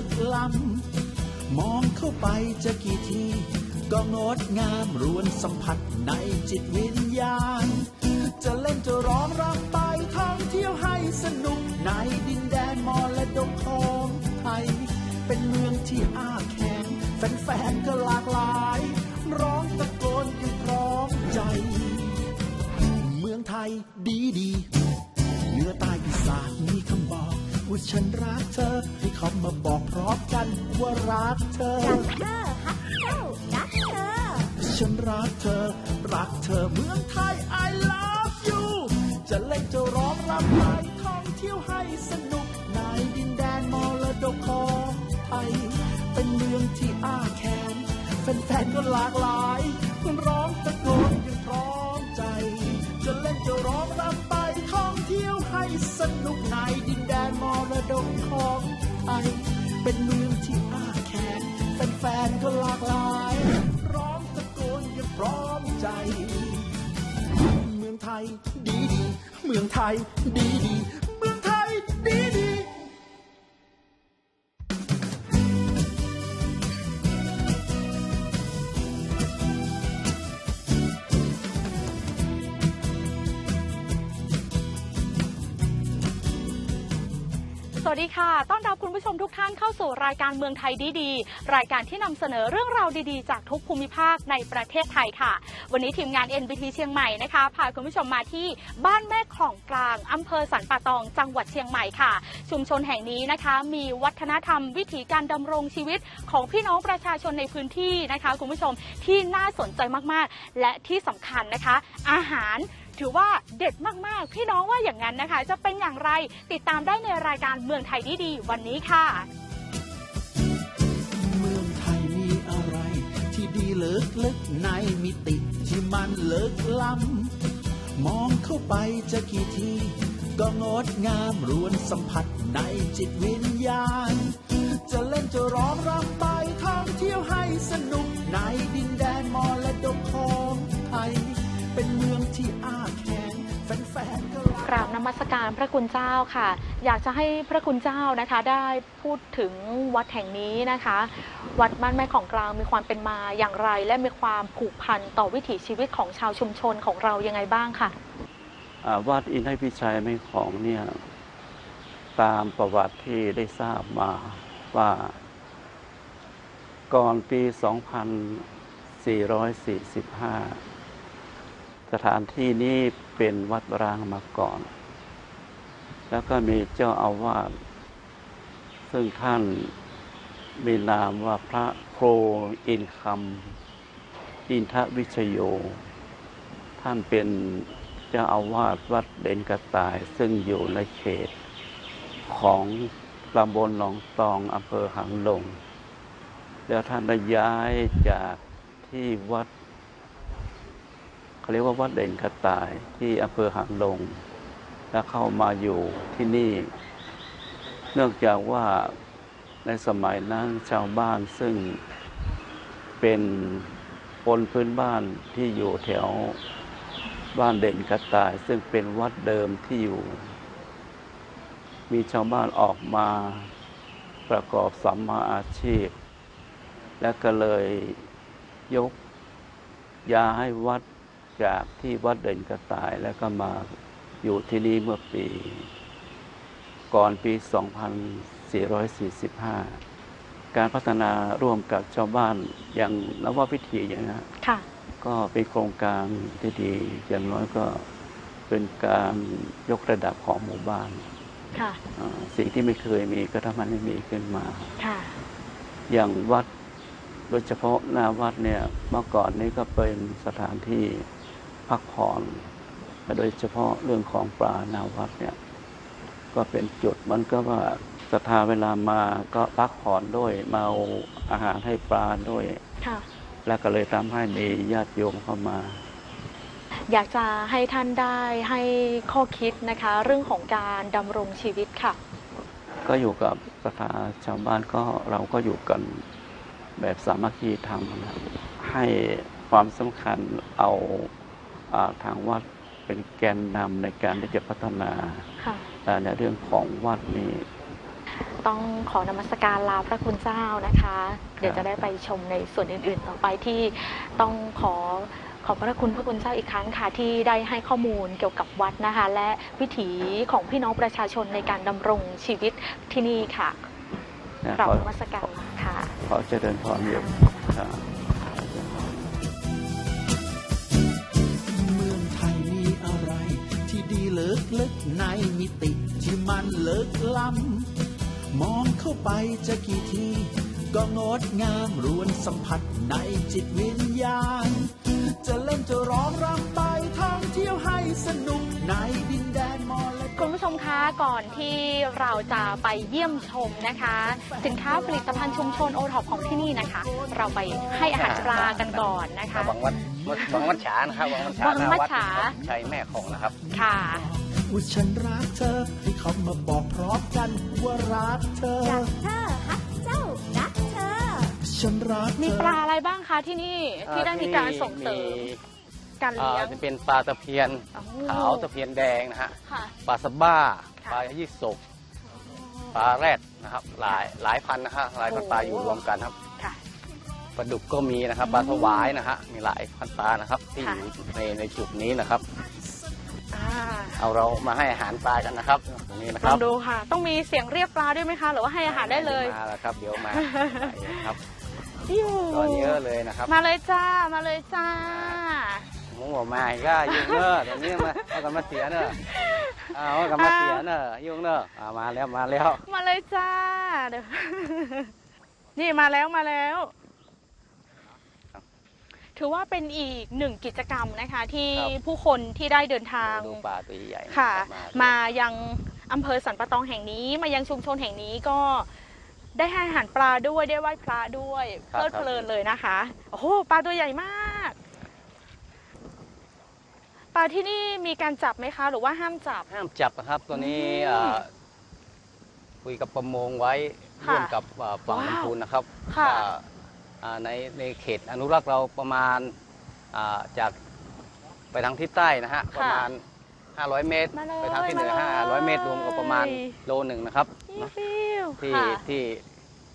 ลิกล้ำ มองเข้าไปจะกี่ที ก็งดงามรวนสัมผัสในจิตวิญญาณ จะเล่นจะร้องรำไปท่องเที่ยวให้สนุกในดินแดนมรดกของไทย เป็นเมืองที่อ้าแขนแฟนๆก็หลากหลาย ร้องตะโกนกันพร้อมใจ เมืองไทยดีดีเหนือใต้อีสานมีคำบอก ว่าฉันรักเธอ ให้เขามาบอกพร้อมกันว่ารักเธอ รักเธอฮักเจ้ารักเธอ ฉันรักเธอ รักเธอเมืองไทย I love you จะเล่นจะร้องรำไปท่องเที่ยวให้สนุกในดินแดนมรดกของไทยเป็นเมืองที่อ้าแขนแฟนๆก็หลากหลายร้องตะโกนอย่างพร้อมใจ จะเล่นจะร้องรำไปท่องเที่ยวให้ สนุกในดินแดนมรดกของไทยเป็นเมืองที่อ้าแขนแฟนๆก็หลากหลาย ร้องตะโกนอย่าพร้อมใจ เมืองไทยดีดี เมืองไทยดีดี เมืองไทยดีดี วัสดีค่ะ ต้อนรับคุณผู้ชมทุกท่านเข้าสู่รายการเมืองไทยดีๆ รายการที่นำเสนอเรื่องราวดีๆ จากทุกภูมิภาคในประเทศไทยค่ะ วันนี้ทีมงาน NBT เชียงใหม่นะคะพาคุณผู้ชมมาที่บ้านแม่ของกลางอำเภอสันป่าตอง จังหวัดเชียงใหม่ค่ะ ชุมชนแห่งนี้นะคะ มีวัฒนธรรมวิถีการดำรงชีวิตของพี่น้องประชาชนในพื้นที่นะคะ คุณผู้ชมที่น่าสนใจมากๆ และที่สำคัญนะคะ อาหาร ถือว่าเด็ดมากๆ พี่น้องว่าอย่างนั้นนะคะ จะเป็นอย่างไรติดตามได้ในรายการเมืองไทยดีๆวันนี้ค่ะ เมืองไทยมีอะไร ที่ดีเลิกลึกในมิติที่มันเลิกล้ำมองเข้าไปจะกี่ทีก็งดงามรวนสัมผัสในจิตวิญญาณ จะเล่นจะร้องรำไปท่องเที่ยวให้สนุกในดินแดนมรดกของ กรักกราบนมัสการพระคุณเจ้าค่ะ อยากจะให้พระคุณเจ้านะคะ ได้พูดถึงวัดแห่งนี้นะคะ วัดบ้านแม่ของกลางมีความเป็นมาอย่างไร และมีความผูกพันต่อวิถีชีวิตของชาวชุมชนของเรายังไงบ้างค่ะวัดอินทรพิชัยไม่ของเนี่ยตามประวัติที่ได้ทราบมาว่าก่อนปี 2445 สถานที่นี้เป็นวัดร้างมาก่อน แล้วก็มีเจ้าอาวาสซึ่งท่านมีนามว่าพระโครอินคำอินทวิชโย ท่านเป็นเจ้าอาวาสวัดเด่นกระต่าย ซึ่งอยู่ในเขตของตำบลหนองตองอำเภอหางลง แล้วท่านได้ย้ายจากที่วัด เขาเรียกว่าวัดเด่นกระต่ายที่อำเภอหางลง แล้วเข้ามาอยู่ที่นี่ เนื่องจากว่าในสมัยนั้นชาวบ้านซึ่งเป็นคนพื้นบ้านที่อยู่แถวบ้านเด่นกระต่าย ซึ่งเป็นวัดเดิมที่อยู่ มีชาวบ้านออกมาประกอบสัมมาอาชีพ และก็เลยยกย้ายวัด จากที่วัดเด่นกระต่ายแล้วก็มาอยู่ที่นี่เมื่อปี ก่อนปี 2445 การพัฒนาร่วมกับชาวบ้านอย่างนวพิธีอย่างนี้ยค่ะก็เป็นโครงการที่ดีอย่างน้อยก็เป็นการยกระดับของหมู่บ้านค่ะอ่าสิ่งที่ไม่เคยมีก็ทำให้ไม่มีขึ้นมาค่ะอย่างวัดโดยเฉพาะหน้าวัดเนี่ยเมื่อก่อนนี้ก็เป็นสถานที่ พักผ่อนและโดยเฉพาะเรื่องของปลาหนาวัดเนี่ย ก็เป็นจุดมันก็ว่าศรัทธาเวลามาก็พักผ่อนด้วยมาเอาอาหารให้ปลาด้วยค่ะแล้วก็เลยทำให้มีญาติโยมเข้ามา อยากจะให้ท่านได้ให้ข้อคิดนะคะ เรื่องของการดำรงชีวิตค่ะ ก็อยู่กับสถาชาวบ้านก็เราก็อยู่กันแบบสามัคคีธรรมนะให้ความสำคัญเอาอา ทางวัดเป็นแกนนำในการที่จะพัฒนาค่ะอ่าในเรื่องของวัดนี้ ต้องขอนมัสการลาพระคุณเจ้านะคะ เดี๋ยวจะได้ไปชมในส่วนอื่นๆ ต่อไปที่ต้องขอขอบพระคุณพระคุณเจ้าอีกครั้งค่ะที่ได้ให้ข้อมูลเกี่ยวกับวัดนะคะ และวิถีของพี่น้องประชาชนในการดำรงชีวิตที่นี่ค่ะนะกราบขอนมัสการลาค่ะขอเจริญพรโยม ลิกลึกในมิติที่มันเลิกล้ำมองเข้าไปจะกี่ที ก็งดงามรวนสัมผัสในจิตวิญญาณ จะเล่นจะร้องรำไปท่องเที่ยวให้สนุกในดินแดนมอและคุณผู้ชมคะก่อนที่เราจะไปเยี่ยมชมนะคะ สินค้าผลิตภัณฑ์ชุมชนโอท็อปของที่นี่นะคะ เราไปให้อาหารปลากันก่อนนะคะบางวัด บางวัดฉานะครับบางวัดฉาบางวัดฉาหน้วัชัยแม่ของนะครับ ค่ะว่าฉันรักเธอที่เขามาบอกพร้อมกันว่ารักเธอรักเธอฮักเจ้ารักเธอ ฉันรักเธอมีปลาอะไรบ้างคะที่นี่ที่ได้มีการส่งเสริมการเอ่เลี้อยงจะเป็นปลาตะเพียนอ๋อขาวตะเพียนแดงนะฮะค่ะปลาสบ้าค่ะปลายี่สกปลาแรดนะครับ หลายหลายพันนะฮะหลายพันปลาอยู่รวมกันครับค่ะ ปลาดุกก็มีนะครับปลาสวายนะฮะมีหลายพันปลานะครับที่ค่ะอยู่ในในจุดนี้นะครับ อ่าเอาเรามาให้อาหารปลากันนะครับตรงนี้นะคลอรับงดูค่ะ ต้องมีเสียงเรียกปลาด้วยไหมคะ หรือว่าให้อาหารได้เลยมาแล้วครับ เดี๋ยวมาครับอยู่ตอนเยอะเลยนะครับมาเลยจ้า มาเลยจ้า หมูหัวไม้ก็ยุ่งเนอะตรงนี้มาเอากันมาเสียเนอะเอากันมาเสียเนอะยุ่งเนอะอ่ามาแล้วมาแล้วมาเลยจ้าเดี๋ยว นี่มาแล้วมาแล้ว ถือว่าเป็นอีกหนึ่งกิจกรรมนะคะที่ครับผู้คนที่ได้เดินทางดูปลาตัวใหญ่ๆค่ะมามายังอำเภอสันปะตองแห่งนี้ มายังชุมชนแห่งนี้ก็ได้ให้อาหารปลาด้วยได้ไหว้พระด้วยเพลิดเพลินเลยนะคะโอ้โหปลาตัวใหญ่มากปลาที่นี่มีการจับไหมคะ หรือว่าห้ามจับ ห้ามจับนะครับตัวนี้อืมอ่าคุยกับประมงไว้ค่ะร่วมกับอ่าฝั่งว้าวลำพูนนะครับค่ะ ว่าอ่า ในในเขตอนุรักษ์เราประมาณอ่าจากไปทางทิศใต้นะฮะประมาณ 500 เมตรมาเลยไปทางที่เหนือมาเลย500 เมตรรวมกับประมาณโลหนึ่งนะครับนี่เนอะฟิวที่ค่ะที่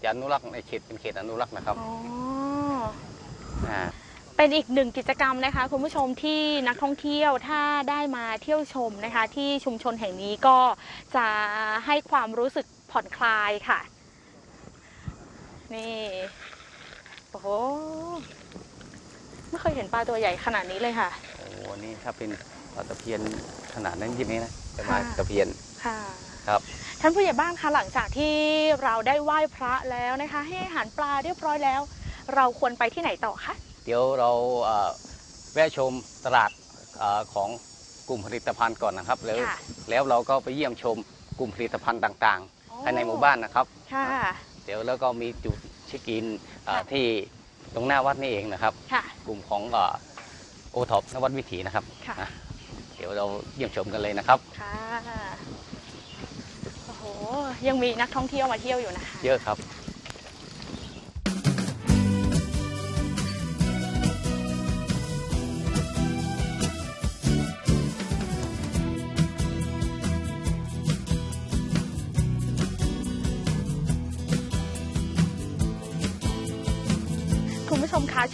จะอนุรักษ์ในเขตเป็นเขตอนุรักษ์นะครับอ๋ออ่าเป็นอีกหนึ่งกิจกรรมนะคะคุณผู้ชมที่นักท่องเที่ยวถ้าได้มาเที่ยวชมนะคะ ที่ชุมชนแห่งนี้ก็จะให้ความรู้สึกผ่อนคลายค่ะ นี่ โอ้โหไม่เคยเห็นปลาตัวใหญ่ขนาดนี้เลยค่ะ โอ้โหนี่ถ้าเป็นปลาตะเพียนขนาดนั้นยิ่งนี้นะจะมาค่ะตะเพียนค่ะครับท่านผู้ใหญ่บ้านคะหลังจากที่เราได้ไหว้พระแล้วนะคะ ให้อาหารปลาเรียบร้อยแล้ว เราควรไปที่ไหนต่อคะเดี๋ยวเราเอ่อแวะชมตลาดเอ่อของกลุ่มผลิตภัณฑ์ก่อนนะครับ แล้วค่ะแล้วเราก็ไปเยี่ยมชมกลุ่มผลิตภัณฑ์ต่างๆภายในหมู่บ้านนะครับ ค่ะ เดี๋ยวแล้วก็มีจุดเช็คอินเอ่อค่ะที่ตรงหน้าวัดนี่เองนะครับค่ะกลุ่มของโอท็อปนวัดวิถีนะครับค่ะนะเดี๋ยวเราเยี่ยมชมกันเลยนะครับค่ะโอ้โหยังมีนักท่องเที่ยวมาเที่ยวอยู่นะคะเยอะครับ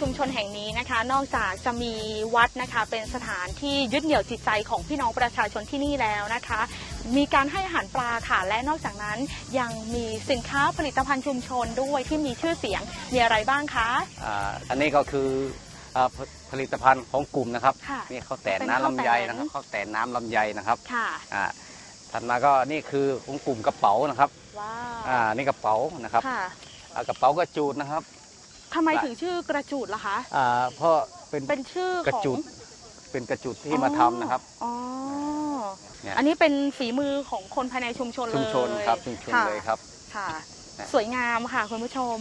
ชมคะชุมชนแห่งนี้นะคะ นอกจากจะมีวัดนะคะเป็นสถานที่ยึดเหนี่ยวจิตใจของพี่น้องประชาชนที่นี่แล้วนะคะ มีการให้อาหารปลาค่ะและนอกจากนั้นยังมีสินค้าผลิตภัณฑ์ชุมชนด้วยที่มีชื่อเสียงมีอะไรบ้างคะอ่าอันนี้ก็คืออ่าผผลิตภัณฑ์ของกลุ่มนะครับค่ะนี่ข้าวแต่เป็นน้ำข้าวลำไยแตน นะครับข้าวแต่น้ำลำไยนะครับค่ะ อ่าถัดมาก็นี่คือของกลุ่มกระเป๋านะครับว้าอ่าวนี่กระเป๋านะครับค่ะ อ่ากระเป๋ากระจูดนะครับ ทำไมค่ะถึงชื่อกระจูดล่ะคะ อ่าเพราะเป็นเป็นชื่อกระของจุดเป็นกระจุดที่มาทำนะครับ อ๋อ เนี่ย อันนี้เป็นฝีมือของคนภายในชุมชนเลยชุมชนครับชุมชนค่ะเลยครับ ค่ะ นะ สวยงามค่ะคุณผู้ชม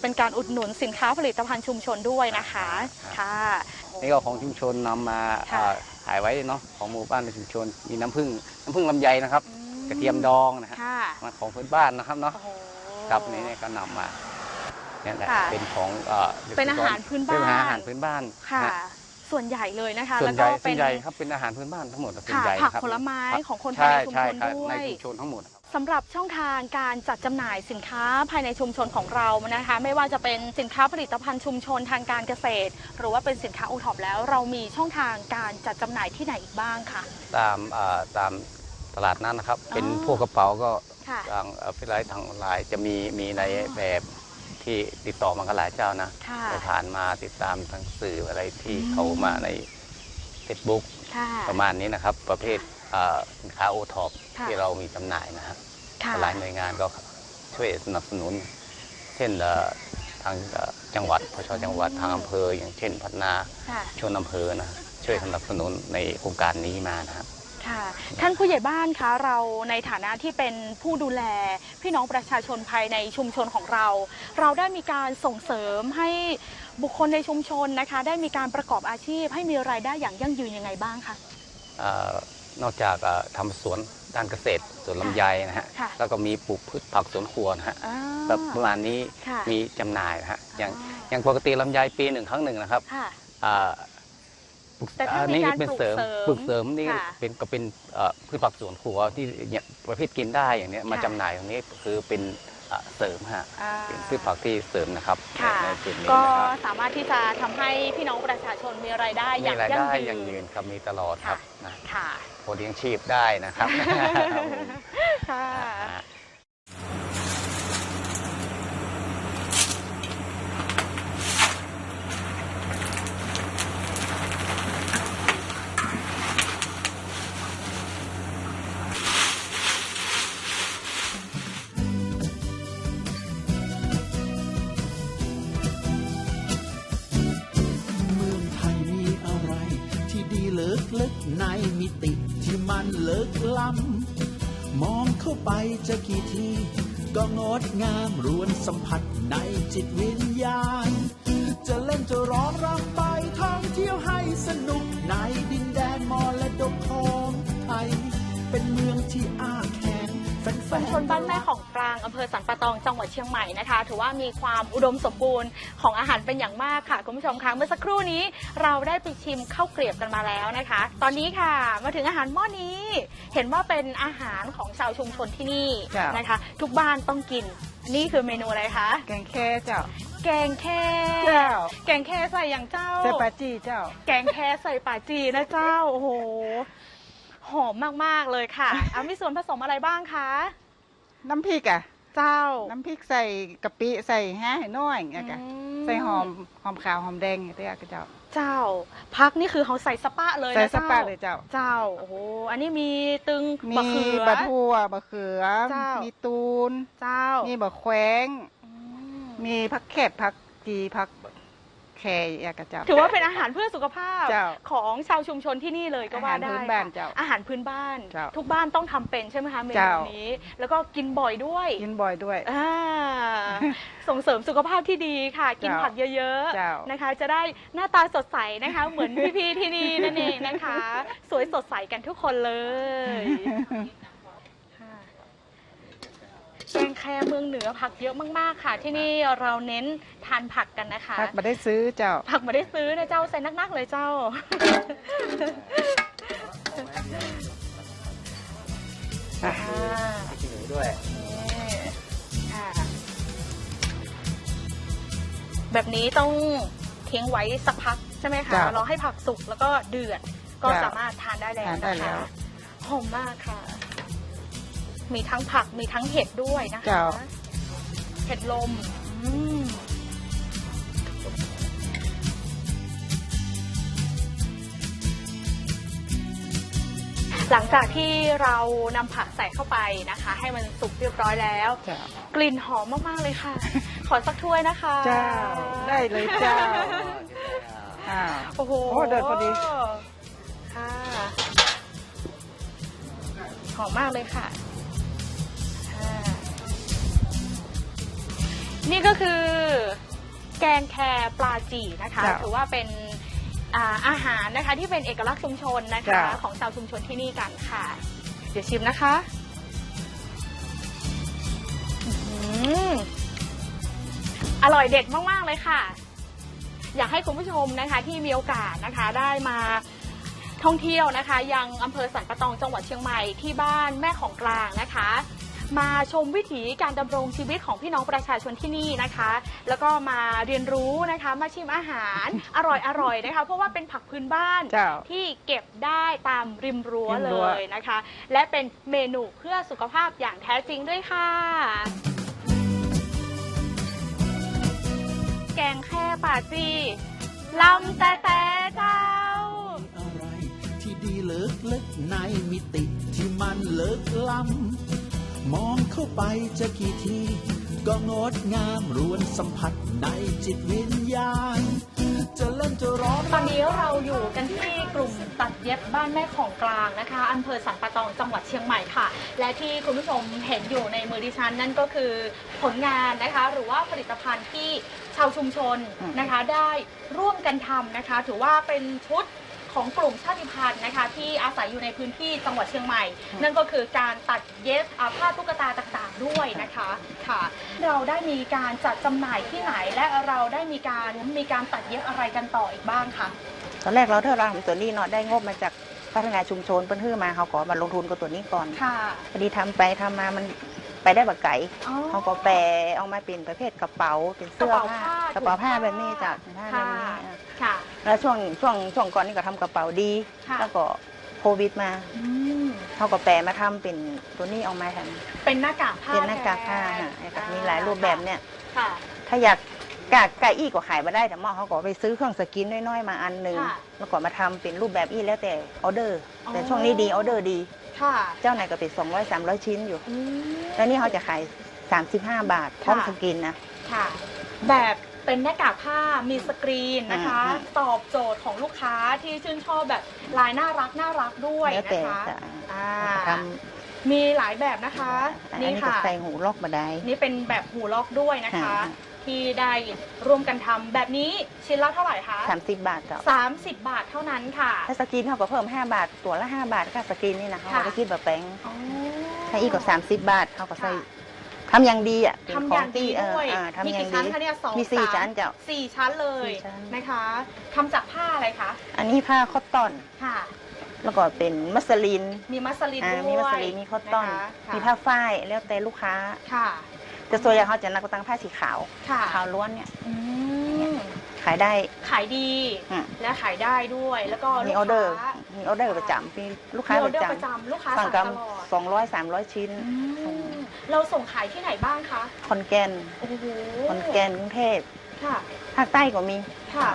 เป็นการอุดหนุนสินค้าผลิตภัณฑ์ชุมชนด้วยนะคะ ค่ะ นี่ก็ของชุมชนนำมาค่ะ อ่าขายไว้เนาะของหมู่บ้านในชุมชน มีน้ำผึ้งน้ำผึ้งลำไยนะครับ อืกระเทียมดองนะฮะค่ะ มาของพื้นบ้านนะครับเนาะโอ้โห ครับนี่เนี่ยก็นำมา เนี่ยแหละค่ะเป็นของอ่อเป็นอาหารพื้นบ้าน เป็นอาหารพื้นบ้านค่ะ นะส่วนใหญ่เลยนะคะ ส่วแล้นวใหก็ญ่ส่เป็วนนใหญ่ครับเป็นอาหารพื้นบ้านทั้งหมดส่วนค่ะใหญ่ผักครับผลไม้ของคนภายใช่ในชุมใช่ชนครับด้วในย ชุมชนทั้งหมดครับสำหรับช่องทางการจัดจำหน่ายสินค้าภายในชุมชนของเรานะคะ ไม่ว่าจะเป็นสินค้าผลิตภัณฑ์ชุมชนทางการเกษตร หรือว่าเป็นสินค้าโอท็อปแล้ว เรามีช่องทางการจัดจำหน่ายที่ไหนอีกบ้างคะตามอ่าตามตลาดนั้นนะครับอ๋อเป็นพวกกระเป๋าก็ค่ะ ทางเฟซไลน์ทางออนไลน์จะมีมีในแบบ ที่ติดต่อมากันหลายเจ้านะค่ะไปผ่านมาติดตามทางสื่ออะไรที่อืม เขามาใน Facebook ค่ะ ประมาณนี้นะครับ ประเภทอ่าสินค้าโอท็อปค่ะ ที่เรามีจำหน่ายนะฮะ ค่ะหลายหน่วยงานก็ช่วยสนับสนุน เช่นเอ่อทางเอ่อจังหวัดพชจังหวัดทางอำเภอ อย่างเช่น พัฒนาค่ะ ชนอำเภอนะช่วยสนับสนุนในโครงการนี้มานะครับค่ะท่าน ผู้ใหญ่บ้านคะเราในฐานะที่เป็นผู้ดูแล พี่น้องประชาชนภายในชุมชนของเรา เราได้มีการส่งเสริมให้บุคคลในชุมชนนะคะ ได้มีการประกอบอาชีพ ให้มีรายได้อย่างยั่งยืนยังไงบ้างคะเอ่อนอกจากเอ่อทำสวนด้านเกษตรสวนลำไยนะฮะค่ะแล้วก็มีปลูกพืชผักสวนครัวนะฮะอ่า แบบประมาณนี้ค่ะ มีจำหน่ายนะฮะอย่างอ๋ออย่างปกติลำไยปีหนึ่งครั้งหนึ่งนะครับค่ะ อ่า ปลูกแต่ถ้าอันมีนี้การเป็นเสริมปปลูลูกกเสเสริริมมนี่ค่ะเป็นก็เป็นเอ่อพืชผักสวนครัวที่เนี่ยประเภทกินได้อย่างเนี้ยมาค่ะ จำหน่ายตรงนี้คือเป็นเอ่อเสริมฮะอ่า เป็นพืชผักที่เสริมนะครับค่ะ ในจุดนี้ก็นะครับสามารถที่จะทำให้พี่น้องประชาชนมีรายได้อมีย่างรายยั่งได้ยืยั่งยืนนครับมีตลอดครับนะค่ะ พอเลี้ยงชีพได้นะครับค่ะ ของกลางอำเภอสันปะตองจังหวัดเชียงใหม่นะคะ ถือว่ามีความอุดมสมบูรณ์ของอาหารเป็นอย่างมากค่ะคุณผู้ชมคะเมื่อสักครู่นี้เราได้ไปชิมข้าวเกรียบกันมาแล้วนะคะ ตอนนี้ค่ะมาถึงอาหารหม้อนี้ เห็นว่าเป็นอาหารของชาวชุมชนที่นี่จ้ะนะคะ ทุกบ้านต้องกินนี่คือเมนูอะไรคะแกงแค่เจ้าแกงแค่เจ้าแกงแค่ใส่อย่างเจ้าเซปาจี้เจ้า แกงแค่ใส่ป่าจีนะเจ้าโอ้โหหอมมาก ๆ เลยค่ะ เอามีส่วนผสมอะไรบ้างคะ น้ำพริกอะ เจ้าน้ำพริกใส่กะปิใส่แห้ให้น้อยอย่างเงี้ยกะอืใส่หอมหอมขาวหอมแดงอย่างเงี้ยกะเจ้า เจ้า พักนี่คือเขาใส่สปะเลยนะใส่สเจ้าปาเลยเจ้า เจ้าโอ้โหอันนี้มีตึงมีบะเขือบะทั่วบะเขือเจ้ามีมีตูน เจ้า มีบะแขวงอืมมีผักแคบผักจีผัก แครอย่างกะเจ้าถือว่าเป็นอาหารเพื่อสุขภาพเจ้าของชาวชุมชนที่นี่เลยก็ว่าได้อาหารพื้นบ้านค่ะเจ้าอาหารพื้นบ้าน เจ้าทุกบ้านต้องทำเป็นใช่ไหมคะเมนูเจ้า นี้ แล้วก็กินบ่อยด้วยกินบ่อยด้วย อ่าส่งเสริมสุขภาพที่ดีค่ะ กินเจ้าผักเยอะเจ้าๆนะคะ จะได้หน้าตาสดใสนะคะ เหมือนพี่ๆที่นี่นั่นเองนะคะ สวยสดใสกันทุกคนเลยค่ะ แกงแคเมืองเหนือผักเยอะมากๆค่ะ ที่นี่เราเน้นทานผักกันนะคะผักมาได้ซื้อเจ้า ผักมาได้ซื้อนะเจ้าใส่นักๆเลยเจ้า อะ อ่าขี้หนูด้วยค่ะแบบนี้ต้องทิ้งไว้สักพักใช่ไหมคะจ้ะรอให้ผักสุกแล้วก็เดือดก็จ้ะสามารถทานได้แล้วทานได้นะแล้คะวหอมมากค่ะ มีทั้งผักมีทั้งเห็ดด้วยนะคะจ้ะเห็ดลมอืมหลังจากที่เรานำผักใส่เข้าไปนะคะ ให้มันสุกเรียบร้อยแล้ว เจ้า กลิ่นหอมมาก ๆ เลยค่ะ ขอสักถ้วยนะคะเจ้า ได้เลยเจ้าอ่าโอ้โหโอ้เดือดพอดี ค่ะ หอมมากเลยค่ะค่ะ นี่ก็คือแกงแคปลาจีนะคะจ้ะถือว่าเป็นอ่าอาหารนะคะที่เป็นเอกลักษณ์ชุมชนนะคะ จ้ะ ของชาวชุมชนที่นี่กันค่ะ เดี๋ยวชิมนะคะอื้อหืออร่อยเด็ดมากๆเลยค่ะ อยากให้คุณผู้ชมนะคะ ที่มีโอกาสนะคะได้มาท่องเที่ยวนะคะ ยังอำเภอสันปะตองจังหวัดเชียงใหม่ที่บ้านแม่ของกลางนะคะ มาชมวิถีการดำรงชีวิตของพี่น้องประชาชนที่นี่นะคะ แล้วก็มาเรียนรู้นะคะมาชิมอาหารอร่อยๆนะคะ เพราะว่าเป็นผักพื้นบ้านเจ้า ที่เก็บได้ตามริมรั้วริมเลรั้ว ยนะคะ และเป็นเมนูเพื่อสุขภาพอย่างแท้จริงด้วยค่ะ แกงแค่ป่าจีลำแต่แต่เจ้า อะไรที่ดีเลิกลึกในมิติที่มันเลิกล้ำ มองเข้าไปจะกี่ที ก็งดงามรวนสัมผัสในจิตวิญญาณจะเล่นจะร้องตอนนี้เราอยู่กันที่กลุ่มตัดเย็บบ้านแม่ของกลางนะคะอำเภอสันปะตองจังหวัดเชียงใหม่ค่ะ และที่คุณผู้ชมเห็นอยู่ในมือดิฉันนั่นก็คือผลงานนะคะ หรือว่าผลิตภัณฑ์ที่ชาวชุมชนนะคะ ได้ร่วมกันทำนะคะ ถือว่าเป็นชุด ของกลุ่มชาติพันธุ์นะคะ ที่อาศัยอยู่ในพื้นที่จังหวัดเชียงใหม่ นั่นก็คือการตัดเย็บอ่าผ้าตุ๊กตาต่างๆด้วยนะคะค่ะ เราได้มีการจัดจำหน่ายที่ไหนและเราได้มีการมีการตัดเย็บอะไรกันต่ออีกบ้างคะตอนแรกเราเท่าเราทำตัวนี้เนาะได้งบมาจากพัฒนาชุมชนเพิ่นฮื้อมาเขาก็มาลงทุนกับตัวนี้ก่อนค่ะพอดีทำไปทำมามันไปได้บักไก่อ๋อ เขาก็แปลออกมาเป็นประเภทกระเป๋าเป็นเสื้อกระเป๋าผ้าผ้ากระเป๋าผ้าถุงผ้าแบบนี้จ้ะผ้าแบบนี้ค่ะ อะค่ะ แล้วช่วงช่วงช่วงก่อนนี่ก็ทำกระเป๋าดี ค่ะ แล้วก็โควิดมาอืมเขาก็แปลมาทำเป็นตัวนี้ออกมาทเป็นหน้ากากผ้าำเป็นหน้ากากผ้าแทนฮะไอ้แบบมีหลายรูปแบบเนี่ย ค่ะถ้าอยากกากไก่อี้ก็ขายมาได้แต่หมอเขาก็ไปซื้อเครื่องสกินน้อยๆมาอันหนึ่งค่ะ แล้วก็มาทำเป็นรูปแบบอี้แล้วแต่ออเดอร์ อ๋อ แต่ช่วงนี้ดีออเดอร์ดี ค่ะเจ้าไหนก็เป็น200 300 ชิ้นอยู่ อืมแล้วนี่เขาจะขาย 35 บาทพร้อมค่ะสกินนะ ค่ะ แบบ เป็นหน้ากากผ้ามีสกรีนนะคะอืมตอบโจทย์ของลูกค้าที่ชื่นชอบแบบลายน่ารักน่ารักด้วยแล้วนะแต่คะจะอ่าทมีหลายแบบนะคะำอันนี่นี้ก็ค่ะ ใส่หูล็อกมาได้นี่เป็นแบบหูล็อกด้วยนะคะ ค่ะ ที่ได้ร่วมกันทำแบบนี้ชิ้นละเท่าไหร่คะ30บาทจ้ะ30 บาทเท่านั้นค่ะ ถ้าสกินเขาก็เพิ่ม5บาท ตัวละ5บาทค่าสกินนี่นะเขาค่ะ ก็คิดแบบแป้งอ๋อ ถ้าอีกก็30บาทเขาก็ใส่ค่ะ ทำอย่างดีอะเป็นทำขออย่างงดีที่เออด้วยอ่าทำมีอย่างกี่ชั้นดีคะเนี่ยสองมีสี่สามชั้นจ้ะสี่ชั้นเลยสี่ชั้นนะคะทำจากผ้าอะไรคะ อันนี้ผ้าคอตตอนค่ะแล้วก็เป็นมัสลิน มีมัสลินอ่าด้วยมีมัสลิน มีคอตตอนะคะมีผ้าฝ้าย แล้วแต่ลูกค้า ค่ะ แต่ส่วนใหญ่เขาจะนักตั้งผ้าสีขาวค่ะขาวล้วนเนี่ยอืมขายได้ ขายดีอืมและขายได้ด้วย แล้วก็มีลูกออเดอร์ค้ามีออเดอร์ประจำมีลูกค้ามีอปอเดอระร์ประจำจำลูกค้าสั่สั่งงกัตนลอดสองร้อยสามร้อยชิ้นอืม เราส่งขายที่ไหนบ้างคะคอนแก่นโอ้โหคอนแก่นกรุงเทพค่ะ ภาคใต้ก็มีค่ะ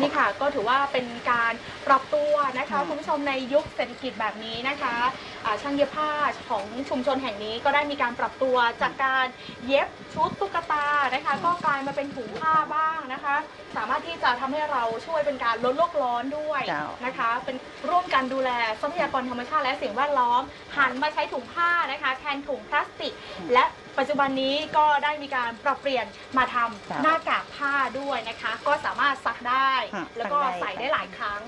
นี่ค่ะก็ถือว่าเป็นการปรับตัวนะคะอืมคุณผู้ชมในยุคเศรษฐกิจแบบนี้นะคะ อ่าช่างเย็บผ้าของชุมชนแห่งนี้ก็ได้มีการปรับตัวจากการเย็บชุดตุ๊กตานะคะ ก็กลายมาเป็นถุงผ้าบ้างนะคะ สามารถที่จะทำให้เราช่วยเป็นการลดโลกร้อนด้วยเจ้า นะคะ เป็นร่วมกันดูแลทรัพยากรธรรมชาติและสิ่งแวดล้อม หันมาใช้ถุงผ้านะคะ แทนถุงพลาสติก และปัจจุบันนี้ก็ได้มีการปรับเปลี่ยนมาทำครับหน้ากากผ้าด้วยนะคะ ก็สามารถซักได้ฮะแล้วก็ซักได้ใส่ได้หลายครั้ง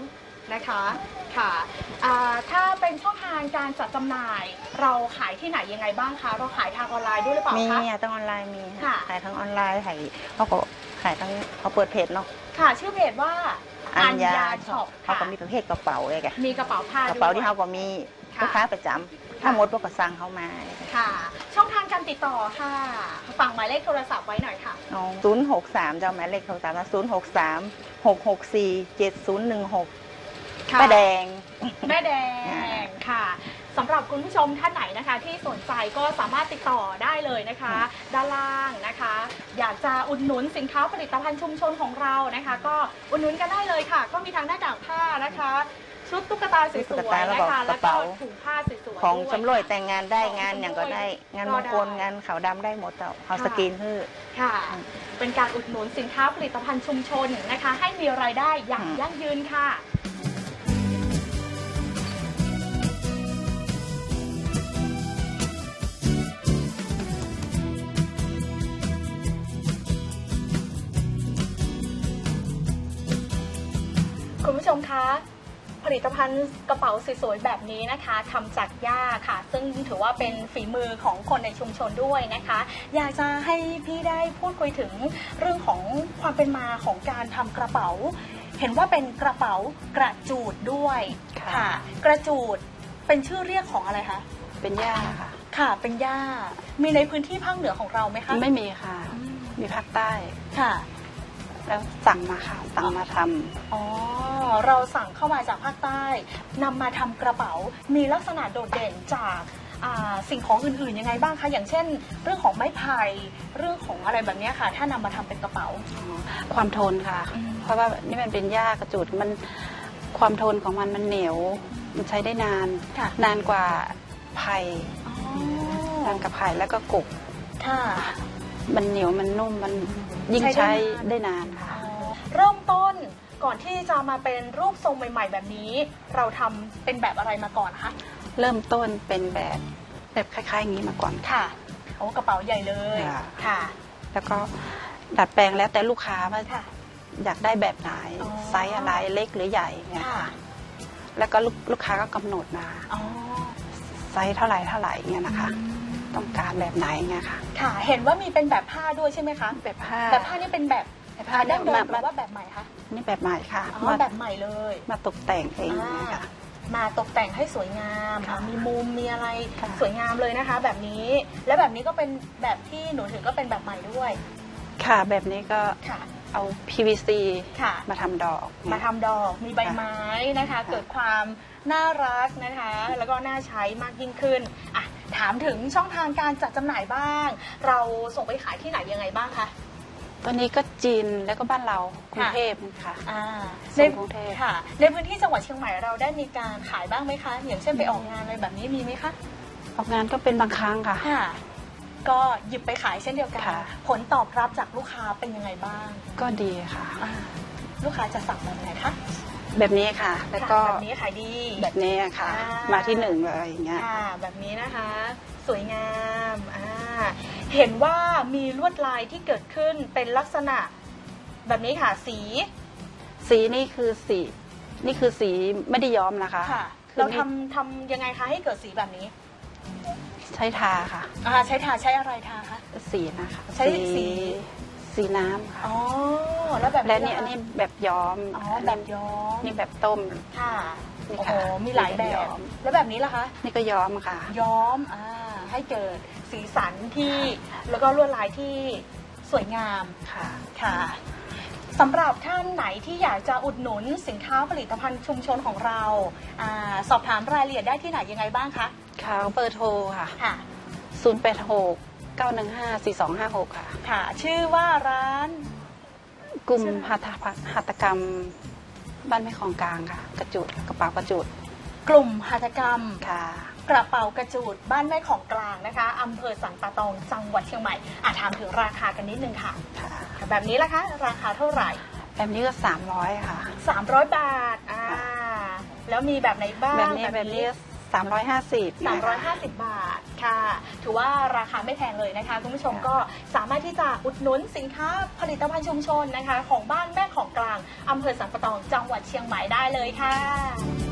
นะคะค่ะอ่าถ้าเป็นช่องทางการจัดจำหน่าย เราขายที่ไหนยังไงบ้างคะ เราขายทางออนไลน์ด้วยหรือเปล่ามีคะ อะทั้งออนไลน์มีค่ะ ขายทั้งออนไลน์ขายเขาก็ขายทั้งเขาเปิดเพจเนาะค่ะ ชื่อเพจว่าอัญญาช็ช็ออปปเขาก็มีประเภทกระเป๋าเลยแกมีกระเป๋าผ้ากระเป๋าด้วยที่เขาก็มีค่ะ ลูกค้าประจำถ้าหมดพวกก็สั่งเขามาค่ะ ช่องทางการติดต่อค่ะฝั่งหมายเลขโทรศัพท์ไว้หน่อยค่ะ ศูนย์หกสามจะเอาหมายเลขโทรศัพท์นะศูนย์หกสามหกหกสี่เจ็ดศูนย์หนึ่งหก ค่ะ ป้าแดง แม่แดอ่างค่ะสำหรับคุณผู้ชมท่านไหนนะคะ ที่สนใจก็สามารถติดต่อได้เลยนะคะ ด้านล่างนะคะ อยากจะอุดหนุนสินค้าผลิตภัณฑ์ชุมชนของเรานะคะ ก็อุดหนุนกันได้เลยค่ะ ก็มีทั้งหน้ากากผ้านะคะ ชุดตุ๊กตาสตุ๊วยกตาๆนะคะแล้แล้ววก็ก็กระเป๋า ถุงผ้าสวยๆของด้วยชำร่วยแต่งงานได้ของงานอย่างก็ได้งานก็มงคลได้ งานขาวดำได้หมดแต่เขาค่ะสกรีนคือค่ะ อืมเป็นการอุดหนุนสินค้าผลิตภัณฑ์ชุมชนนะคะ ให้มีรายได้อย่างอืม ยั่งยืนค่ะ ลิตภัณฑ์กระเป๋าสวยๆแบบนี้นะคะทำจากหญ้าค่ะ ซึ่งถือว่าเป็นฝีมือของคนในชุมชนด้วยนะคะ อยากจะให้พี่ได้พูดคุยถึงเรื่องของความเป็นมาของการทำกระเป๋า เห็นว่าเป็นกระเป๋ากระจูดด้วยค่ะ กระจูดเป็นชื่อเรียกของอะไรคะเป็นย่าค่ะ ค่ะ เป็นหญ้า มีในพื้นที่ภาคเหนือของเราไหมคะ ไม่มีค่ะอืมมีภาคใต้ ค่ะ แล้วสั่งมาค่ะสั่งมาทำอ๋อ เราสั่งเข้ามาจากภาคใต้นำมาทำกระเป๋า มีลักษณะโดดเด่นจากอ่าสิ่งของอื่นๆยังไงบ้างคะ อย่างเช่น เรื่องของไม้ไผ่เรื่องของอะไรแบบเนี้ยค่ะ ถ้านำมาทำเป็นกระเป๋า ความทนค่ะ อืม เพราะว่านี่มันเป็นหญ้ากระจุดมันความทนของมันมันเหนียว มันใช้ได้นาน ค่ะนานกว่าไผ่อ๋อนานกับไผ่แล้วก็กบค่ะ มันเหนียวมันนุ่มมัน ยิ่งใช้ใช้ได้ได้นานนานค่ะอ๋อเริ่มต้นก่อนที่จะมาเป็นรูปทรงใหม่ ๆ แบบนี้ เราทำเป็นแบบอะไรมาก่อนคะเริ่มต้นเป็นแบบแบบคล้ายๆอย่างนี้มาก่อนค่ะโอ้กระเป๋าใหญ่เลยค่ะ ค่ะ แล้วก็ดัดแปลงแล้วแต่ลูกค้าว่าค่ะ อยากได้แบบไหนอ๋อ ไซส์อะไรเล็กหรือใหญ่เนี่ยค่ะค่ะแล้วก็ลูกลูกค้าก็กำหนดมา อ๋อไซส์เท่าไหร่เท่าไหร่เงี้ยนะคะ อืม ต้องการแบบไหนเงี้ยค่ะ ค่ะ เห็นว่ามีเป็นแบบผ้าด้วยใช่ไหมคะ แบบผ้าแบบผ้านี่เป็นแบบแบบผ้าดั้งเดิมมาหรือว่าแบบใหม่คะ นี่แบบใหม่ค่ะอ๋อมาแบบใหม่เลย มาตกแต่งเองอ่าเนี่ยค่ะ มาตกแต่งให้สวยงามค่ะอ่ามีมุม มีอะไรค่ะสวยงามเลยนะคะ แบบนี้ และแบบนี้ก็เป็นแบบที่หนูถือก็เป็นแบบใหม่ด้วย ค่ะ แบบนี้ก็ค่ะเอา PVC ค่ะมาทำดอก มาทำดอก มีใบไม้นะคะค่ะเกิดความน่ารักนะคะ แล้วก็น่าใช้มากยิ่งขึ้นอะ ถามถึงช่องทางการจัดจำหน่ายบ้าง เราส่งไปขายที่ไหนยังไงบ้างคะ ตอนนี้ก็จีนแล้วก็บ้านเรากรุงเทพค่ะอ่าส่งกรุงเทพค่ะ ในพื้นที่จังหวัดเชียงใหม่เราได้มีการขายบ้างไหมคะ อย่างเช่นไปออกงานอะไรแบบนี้มีไหมคะ ออกงานก็เป็นบางครั้งค่ะ ค่ะ ก็หยิบไปขายเช่นเดียวกัน ค่ะ ผลตอบรับจากลูกค้าเป็นยังไงบ้างก็ดีค่ะ อ่าลูกค้าจะสั่งแบบไหนคะ แบบนี้ค่ะ แล้วก็ค่ะแบบนี้ขายดี แบบนี้ค่ะ อ่าม มาที่หนึ่งเลยอย่างเงี้ยค่ะแบบนี้นะคะ สวยงามอ่าเห็นว่ามีลวดลายที่เกิดขึ้นเป็นลักษณะ แบบนี้ค่ะสี สีนี่คือสี นี่คือสีไม่ได้ย้อมนะคะค่ะ คือเรานี่ทำทำยังไงคะให้เกิดสีแบบนี้ใช้ทาค่ะ อ่าใช้ทาใช้อะไรทาคะ สีนะคะ ใช้สี สีน้ำค่ะอ๋อแล้วแบบและนี่ล่ะคะอันนี้แบบย้อมอ๋อแบบย้อมนี่แบบต้มค่ะนี่โอ้โหค่ะมีหลายแบย้บอมแล้วแบบนี้ล่ะคะนี่ก็ย้อมค่ะ ย้อมอ่าให้เกิดสีสันที่แล้วก็ลวดลายที่สวยงามค่ะค่ะสำหรับท่านไหนที่อยากจะอุดหนุนสินค้าผลิตภัณฑ์ชุมชนของเราอาสอบถามรายละเอียดได้ที่ไหนยังไงบ้างคะค่ะเบอร์โทรค่ะค่ะ086 915 4256 ค่ะ ค่ะ ชื่อว่าร้านกลุ่มชื่อหัตถพัฒหัตถกรรมบ้านแม่ของกลางค่ะ กระจุดกระเป๋ากระจุดกลุ่มหัตถกรรม ค่ะ กระเป๋ากระจูดบ้านแม่ของกลางนะคะอำเภอสันป่าตองจังหวัดเชียงใหม่อาถามถึงราคากันนิดนึงค่ะ ค่ะค่ะแบบนี้ละคะ ราคาเท่าไหร่ แบบนี้ก็ 300 ค่ะ 300 บาทอ่าแล้วมีแบบไหนบ้างแบบนี้แบบนี้350 350 บาท ค่ะ ถือว่าราคาไม่แพงเลยนะคะคุณผู้ชมก็สามารถที่จะอุดหนุนสินค้าผลิตภัณฑ์ชุมชนนะคะ ของบ้านแม่ของกลางอำเภอสันปะตองจังหวัดเชียงใหม่ได้เลยค่ะแ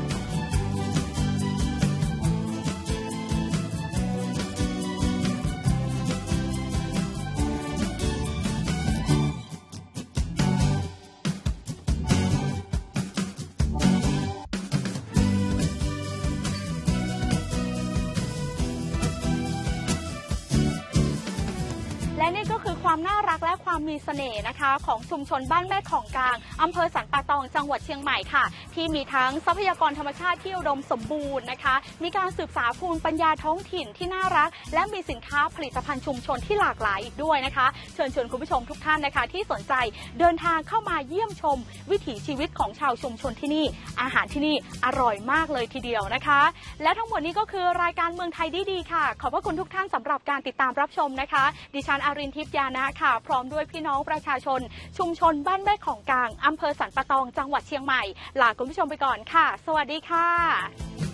ละ มีเสน่ห์นะคะ ของชุมชนบ้านแม่ของกลางอำเภอสันป่าตองจังหวัดเชียงใหม่ค่ะ ที่มีทั้งทรัพยากรธรรมชาติที่อุดมสมบูรณ์นะคะ มีการสืบสาภูมิปัญญาท้องถิ่นที่น่ารัก และมีสินค้าผลิตภัณฑ์ชุมชนที่หลากหลายอีกด้วยนะคะ เชิญชวนคุณผู้ชมทุกท่านนะคะ ที่สนใจเดินทางเข้ามาเยี่ยมชม วิถีชีวิตของชาวชุมชนที่นี่ อาหารที่นี่อร่อยมากเลยทีเดียวนะคะ และทั้งหมดนี้ก็คือรายการเมืองไทยดีๆค่ะ ขอบพระคุณทุกท่านสำหรับการติดตามรับชมนะคะ ดิฉันอารินทิพยานะค่ะ พร้อมด้วยพี่พี่น้องประชาชน ชุมชนบ้านแม่ของกลางอำเภอสันปะตองจังหวัดเชียงใหม่ ลาคุณผู้ชมไปก่อนค่ะ สวัสดีค่ะ